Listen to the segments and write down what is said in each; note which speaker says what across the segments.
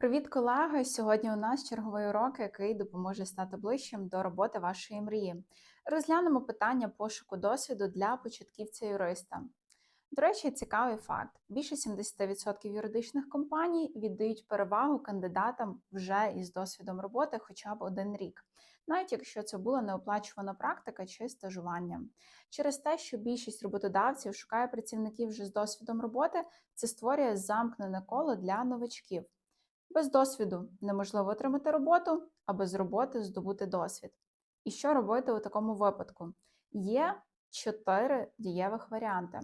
Speaker 1: Привіт, колеги! Сьогодні у нас черговий урок, який допоможе стати ближчим до роботи вашої мрії. Розглянемо питання пошуку досвіду для початківця юриста. До речі, цікавий факт: більше 70% юридичних компаній віддають перевагу кандидатам вже із досвідом роботи хоча б один рік, навіть якщо це була неоплачувана практика чи стажування. Через те, що більшість роботодавців шукає працівників вже з досвідом роботи, це створює замкнене коло для новачків. Без досвіду неможливо отримати роботу, а без роботи здобути досвід. І що робити у такому випадку? Є чотири дієвих варіанти.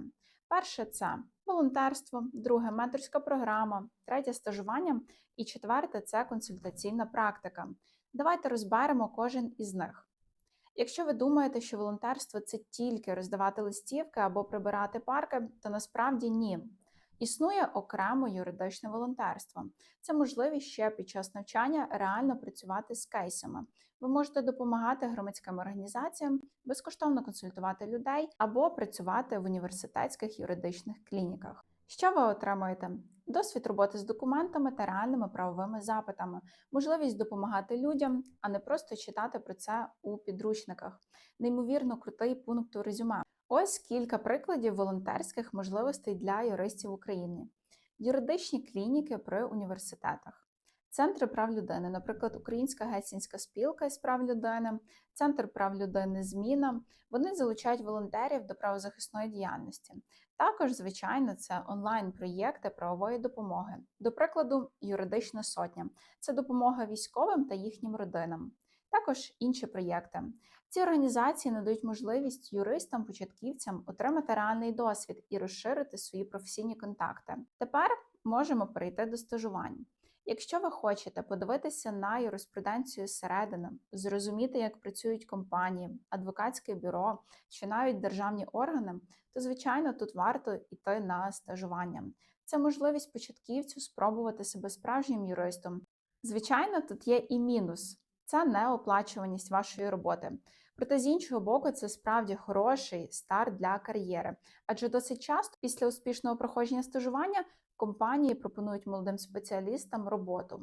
Speaker 1: Перше це волонтерство, друге менторська програма, третє стажування і четверте це консультаційна практика. Давайте розберемо кожен із них. Якщо ви думаєте, що волонтерство це тільки роздавати листівки або прибирати парки, то насправді ні. Існує окремо юридичне волонтерство. Це можливість ще під час навчання реально працювати з кейсами. Ви можете допомагати громадським організаціям, безкоштовно консультувати людей або працювати в університетських юридичних клініках. Що ви отримуєте? Досвід роботи з документами та реальними правовими запитами, можливість допомагати людям, а не просто читати про це у підручниках. Неймовірно крутий пункт у резюме. Ось кілька прикладів волонтерських можливостей для юристів України. Юридичні клініки при університетах. Центри прав людини, наприклад, Українська гельсінська спілка із прав людини, Центр прав людини Зміна. Вони залучають волонтерів до правозахисної діяльності. Також, звичайно, це онлайн-проєкти правової допомоги. До прикладу, юридична сотня це допомога військовим та їхнім родинам. Також інші проєкти. Ці організації надають можливість юристам-початківцям отримати реальний досвід і розширити свої професійні контакти. Тепер можемо перейти до стажувань. Якщо ви хочете подивитися на юриспруденцію зсередини, зрозуміти, як працюють компанії, адвокатське бюро чи навіть державні органи, то звичайно тут варто йти на стажування. Це можливість початківцю спробувати себе справжнім юристом. Звичайно, тут є і мінус це неоплачуваність вашої роботи. Проте з іншого боку, це справді хороший старт для кар'єри, адже досить часто після успішного проходження стажування компанії пропонують молодим спеціалістам роботу.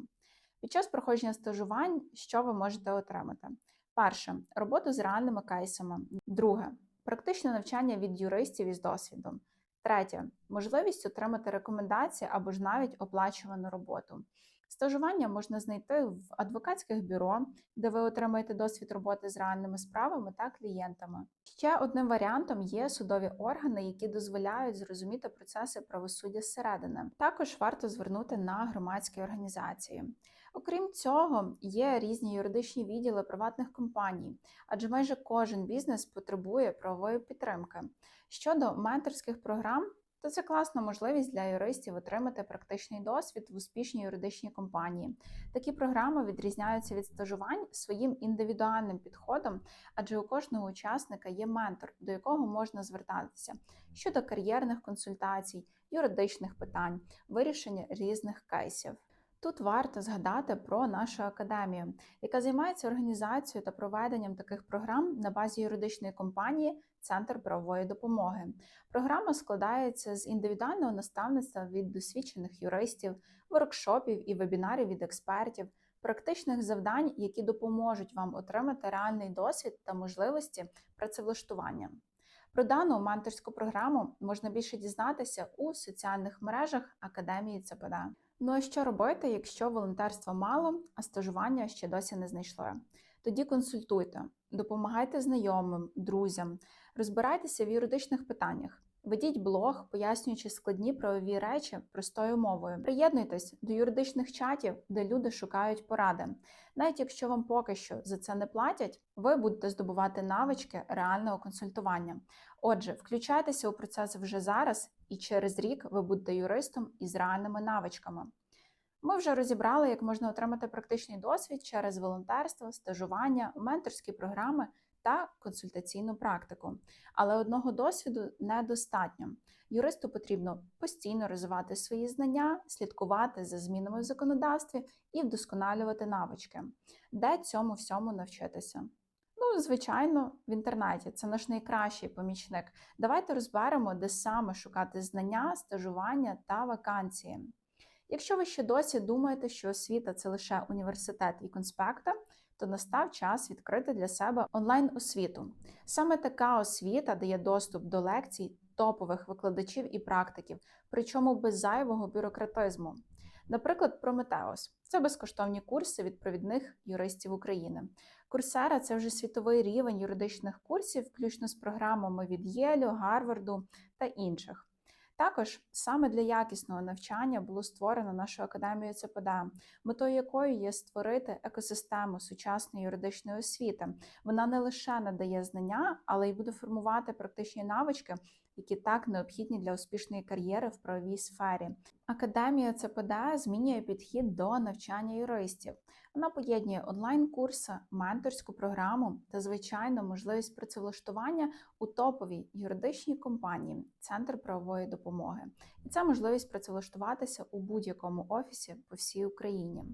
Speaker 1: Під час проходження стажувань, що ви можете отримати? Перше роботу з реальними кейсами. Друге практичне навчання від юристів із досвідом. Третє можливість отримати рекомендації або ж навіть оплачувану роботу. Стажування можна знайти в адвокатських бюро, де ви отримаєте досвід роботи з реальними справами та клієнтами. Ще одним варіантом є судові органи, які дозволяють зрозуміти процеси правосуддя зсередини. Також варто звернути на громадські організації. Окрім цього, є різні юридичні відділи приватних компаній, адже майже кожен бізнес потребує правової підтримки. Щодо менторських програм, то це класна можливість для юристів отримати практичний досвід в успішній юридичній компанії. Такі програми відрізняються від стажувань своїм індивідуальним підходом, адже у кожного учасника є ментор, до якого можна звертатися щодо кар'єрних консультацій, юридичних питань, вирішення різних кейсів. Тут варто згадати про нашу академію, яка займається організацією та проведенням таких програм на базі юридичної компанії Центр правової допомоги. Програма складається з індивідуального наставництва від досвідчених юристів, воркшопів і вебінарів від експертів, практичних завдань, які допоможуть вам отримати реальний досвід та можливості працевлаштування. Про дану менторську програму можна більше дізнатися у соціальних мережах Академії ЦПД. Ну а що робити, якщо волонтерства мало, а стажування ще досі не знайшли? Тоді консультуйте, допомагайте знайомим, друзям, розбирайтеся в юридичних питаннях. Ведіть блог, пояснюючи складні правові речі простою мовою. Приєднуйтесь до юридичних чатів, де люди шукають поради. Навіть якщо вам поки що за це не платять, ви будете здобувати навички реального консультування. Отже, включайтеся у процес вже зараз, і через рік ви будете юристом із реальними навичками. Ми вже розібрали, як можна отримати практичний досвід через волонтерство, стажування, менторські програми та консультаційну практику. Але одного досвіду недостатньо. Юристу потрібно постійно розвивати свої знання, слідкувати за змінами в законодавстві і вдосконалювати навички, де цьому всьому навчитися. Ну, звичайно, в інтернеті це наш найкращий помічник. Давайте розберемо, де саме шукати знання, стажування та вакансії. Якщо ви ще досі думаєте, що освіта це лише університет і конспекти, то настав час відкрити для себе онлайн-освіту. Саме така освіта дає доступ до лекцій топових викладачів і практиків, причому без зайвого бюрократизму. Наприклад, Прометеос це безкоштовні курси від провідних юристів України. Курсера це вже світовий рівень юридичних курсів, включно з програмами від Єлю, Гарварду та інших. Також саме для якісного навчання було створено нашу академію ЦПД, метою якої є створити екосистему сучасної юридичної освіти. Вона не лише надає знання, але й буде формувати практичні навички, які так необхідні для успішної кар'єри в правовій сфері. Академія ЦПД змінює підхід до навчання юристів. Вона поєднує онлайн-курси, менторську програму та, звичайно, можливість працевлаштування у топовій юридичній компанії Центр правової допомоги. І це можливість працевлаштуватися у будь-якому офісі по всій Україні.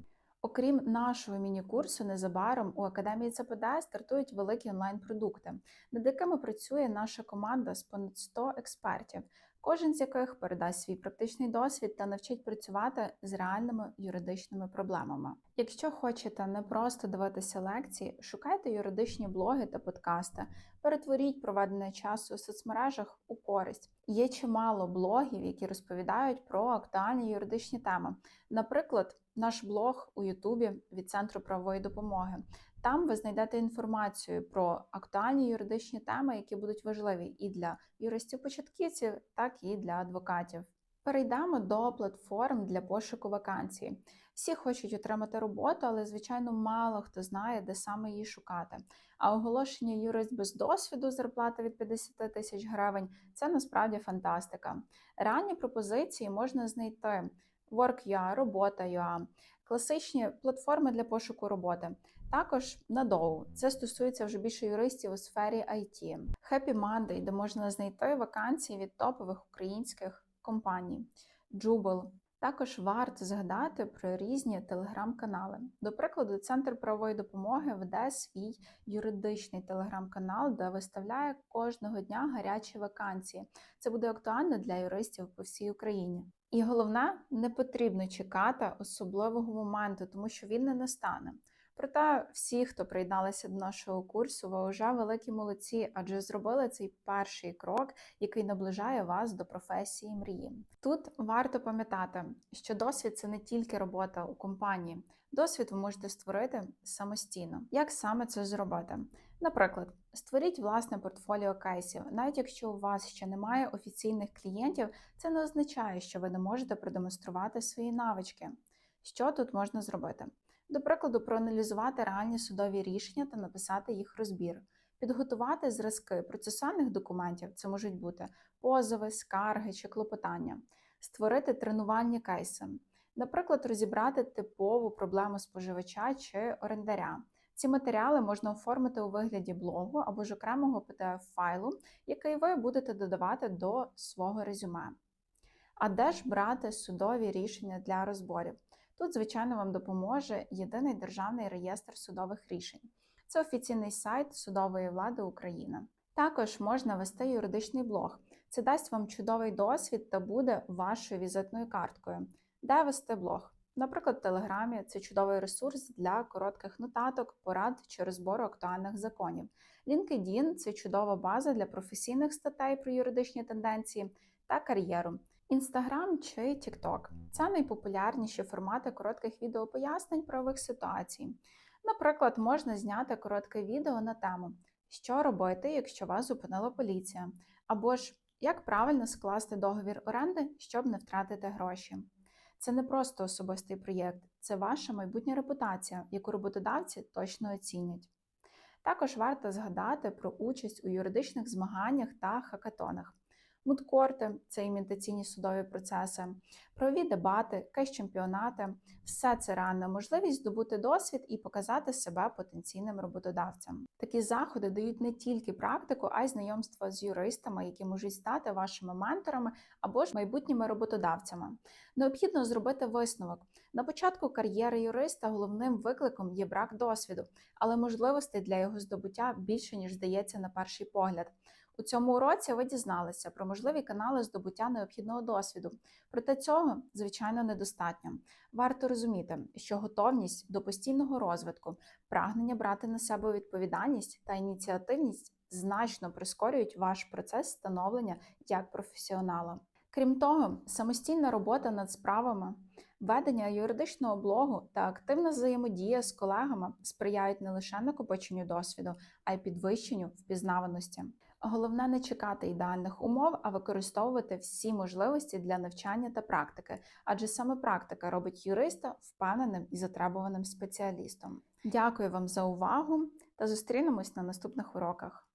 Speaker 1: Окрім нашого міні-курсу, незабаром у академії ЦПД стартують великі онлайн-продукти, над якими працює наша команда з понад 100 експертів, кожен з яких передасть свій практичний досвід та навчить працювати з реальними юридичними проблемами. Якщо хочете не просто дивитися лекції, шукайте юридичні блоги та подкасти, перетворіть проведене час у соцмережах у користь. Є чимало блогів, які розповідають про актуальні юридичні теми. Наприклад, наш блог у Ютубі від Центру правової допомоги. Там ви знайдете інформацію про актуальні юридичні теми, які будуть важливі і для юристів-початківців, так і для адвокатів. Перейдемо до платформ для пошуку вакансій. Всі хочуть отримати роботу, але, звичайно, мало хто знає, де саме її шукати. А оголошення юрист без досвіду зарплата від 50 тисяч гривень це насправді фантастика. Ранні пропозиції можна знайти Work.ua, Робота.ua, класичні платформи для пошуку роботи. Також Надоу. Це стосується вже більше юристів у сфері IT. Happy Monday, де можна знайти вакансії від топових українських компаній. Jubel. Також варто згадати про різні телеграм-канали. До прикладу, Центр правової допомоги веде свій юридичний телеграм-канал, де виставляє кожного дня гарячі вакансії. Це буде актуально для юристів по всій Україні. І головне, не потрібно чекати особливого моменту, тому що він не настане. Проте всі, хто приєдналися до нашого курсу, ви вже великі молодці, адже зробили цей перший крок, який наближає вас до професії мрії. Тут варто пам'ятати, що досвід це не тільки робота у компанії. Досвід ви можете створити самостійно. Як саме це зробити? Наприклад, створіть власне портфоліо кейсів. Навіть якщо у вас ще немає офіційних клієнтів, це не означає, що ви не можете продемонструвати свої навички. Що тут можна зробити? До прикладу, проаналізувати реальні судові рішення та написати їх розбір, підготувати зразки процесуальних документів, це можуть бути позови, скарги чи клопотання, створити тренувальні кейси, наприклад, розібрати типову проблему споживача чи орендаря. Ці матеріали можна оформити у вигляді блогу або ж окремого PDF-файлу, який ви будете додавати до свого резюме. А де ж брати судові рішення для розборів? Тут, звичайно, вам допоможе єдиний державний реєстр судових рішень. Це офіційний сайт судової влади України. Також можна вести юридичний блог. Це дасть вам чудовий досвід та буде вашою візитною карткою. Де вести блог? Наприклад, в Телеграмі це чудовий ресурс для коротких нотаток, порад чи розбору актуальних законів. LinkedIn – це чудова база для професійних статей про юридичні тенденції та кар'єру. Інстаграм чи TikTok – це найпопулярніші формати коротких відеопояснень правових ситуацій. Наприклад, можна зняти коротке відео на тему, що робити, якщо вас зупинила поліція, або ж як правильно скласти договір оренди, щоб не втратити гроші. Це не просто особистий проєкт, це ваша майбутня репутація, яку роботодавці точно оцінять. Також варто згадати про участь у юридичних змаганнях та хакатонах. Мудкорти це імітаційні судові процеси, правові дебати, кейс-чемпіонати все це реальна можливість здобути досвід і показати себе потенційним роботодавцям. Такі заходи дають не тільки практику, а й знайомство з юристами, які можуть стати вашими менторами або ж майбутніми роботодавцями. Необхідно зробити висновок. На початку кар'єри юриста головним викликом є брак досвіду, але можливостей для його здобуття більше ніж здається на перший погляд. У цьому уроці ви дізналися про можливі канали здобуття необхідного досвіду. Проте цього, звичайно, недостатньо. Варто розуміти, що готовність до постійного розвитку, прагнення брати на себе відповідальність та ініціативність значно прискорюють ваш процес становлення як професіонала. Крім того, самостійна робота над справами, ведення юридичного блогу та активна взаємодія з колегами сприяють не лише накопиченню досвіду, а й підвищенню впізнаваності. Головне не чекати ідеальних умов, а використовувати всі можливості для навчання та практики, адже саме практика робить юриста впевненим і затребуваним спеціалістом. Дякую вам за увагу та зустрінемось на наступних уроках.